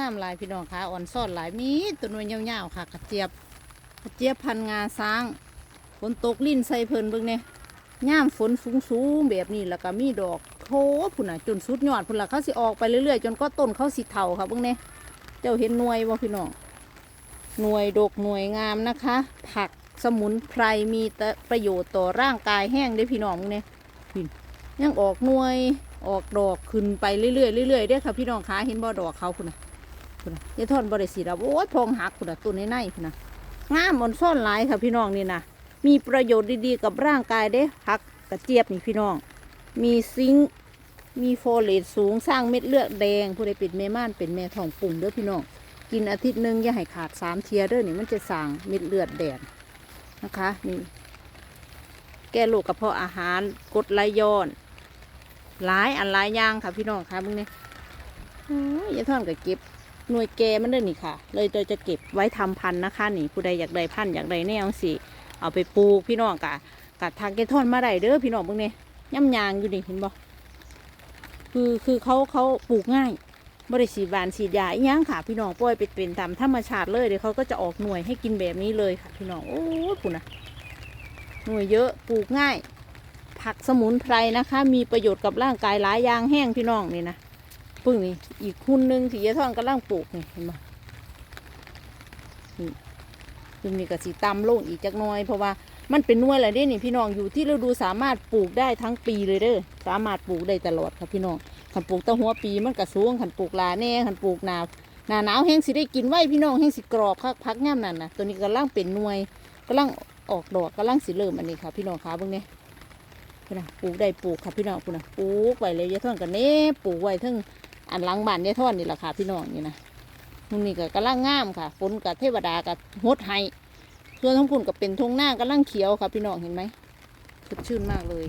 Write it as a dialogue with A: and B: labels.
A: งามหลายพี่น้องค่ะอ่อนซ่อนหลายมีตัวหน่วยยาวๆค่ะ กระเจี๊ยบกระเจี๊ยบพันงาช้างฝนตกลิ้นใส่เพลินเบิ่งเนี่ยย่ามฝนสูงๆแบบนี้แล้วก็มีดอกโถพุ่นน่ะจนสุดยอดพุ่นละเขาสิออกไปเรื่อยๆ จนก็ต้นเขาสิเถาค่ะเบิ่งเนี่ยเจ้าเห็นหน่วยบ่พี่น้องหน่วยดกหน่วยงามนะคะ ผักสมุนไพรมีประโยชน์ต่อร่างกายแห้งเด้พี่น้องเนี่ยยังออกหน่วยออกดอกขึ้นไปเรื่อยๆเรื่อยๆเด้อค่ะพี่น้องคะเห็นบ่ดอกเขาคุณนะ คุณนะยายทอนบริสีดอกโอ้ยพองหักคุณนะต้นในในคุณนะงามอ่อนซ่อนหลายค่ะพี่น้องนี่นะมีประโยชน์ดีๆกับร่างกายเด้ผักกระเจี๊ยบนี่พี่น้อง มีซิงค์มีโฟเลตสูงสร้างเม็ดเลือดแดง ผู้ใดเป็นแม่ม่านเป็นแม่ทองปุ่งเด้อพี่น้องกินอาทิตย์หนึ่งอย่าให้ขาดสามเทียเด้อนี่มันจะสร้างเม็ดเลือดแดงนะคะนี่แก้โรคกระเพาะอาหารกดไหลย้อนหลายอันหลายอย่างค่ะพี่น้องค่ะมึงเนี่ยยายท่อนก็เก็บ หน่วยแกมันเด้นี่ค่ะ เลยเราจะเก็บไว้ทำพันธุ์นะคะนี่ผู้ใดอยากได้พันธุ์อยากได้แนวสิเอาไปปลูกพี่น้องกะกะทางแกทอนมาได้เด้อพี่น้องมึงเนี่ยย่ำยางอยู่นี่เห็นบ่คือคือเขาเขาปลูกง่ายบริสีดหวานสีดยาอีหยังค่ะ พี่น้องปล่อยไปเป็นตามธรรมชาติเลยเดี๋ยวเขาก็จะออกหน่วยให้กินแบบนี้เลยค่ะ พี่น้องโอ้ยคุณนะหน่วยเยอะปลูกง่าย ผักสมุนไพรนะคะ มีประโยชน์กับร่างกายหลายอย่างแห้งพี่น้องนี่นะ ปึ้งนี่อีกหุ่นหนึ่งที่ยายท่อนกำลังปลูกนี่เห็นไหมนี่งนี่ก็สีตำลงอีกจักน้อยเพราะว่ามันเป็นน่วยอะไรเด้นี่พี่น้องอยู่ที่ฤดูสามารถปลูกได้ทั้งปีเลยเด้อสามารถปลูกได้ตลอดค่ะพี่น้องขันปลูกตั้งหัวปีมันกระสูงขันปลูกลาแน่ขันปลูกหนาหนาหนาวแห้งสิได้กินไว้พี่น้องแห้งสิกรอบพักพักง่ามนั่นนะตัวนี้กำลังเป็นน่วยกำลังออกดอกกำลังสิเริ่มอันนี้ค่ะพี่น้องคะเบิ่งเนี่ยพุ่นะปลูกได้ปลูกค่ะพี่น้องพุ่นะปลูกไว้เลยยาท่อนกันเน่ปลูกไว้ทั้ง อันหลังบ้านยายท่อนนี่แหละค่ะพี่น้องนี่นะนู่นนี่ก็กำลังงามค่ะฝนกับเทวดากับฮดไฮส่วนทั้งคุณกับเป็นทงหน้ากำลังเขียวค่ะพี่น้องเห็นไหมสดชื่นมากเลย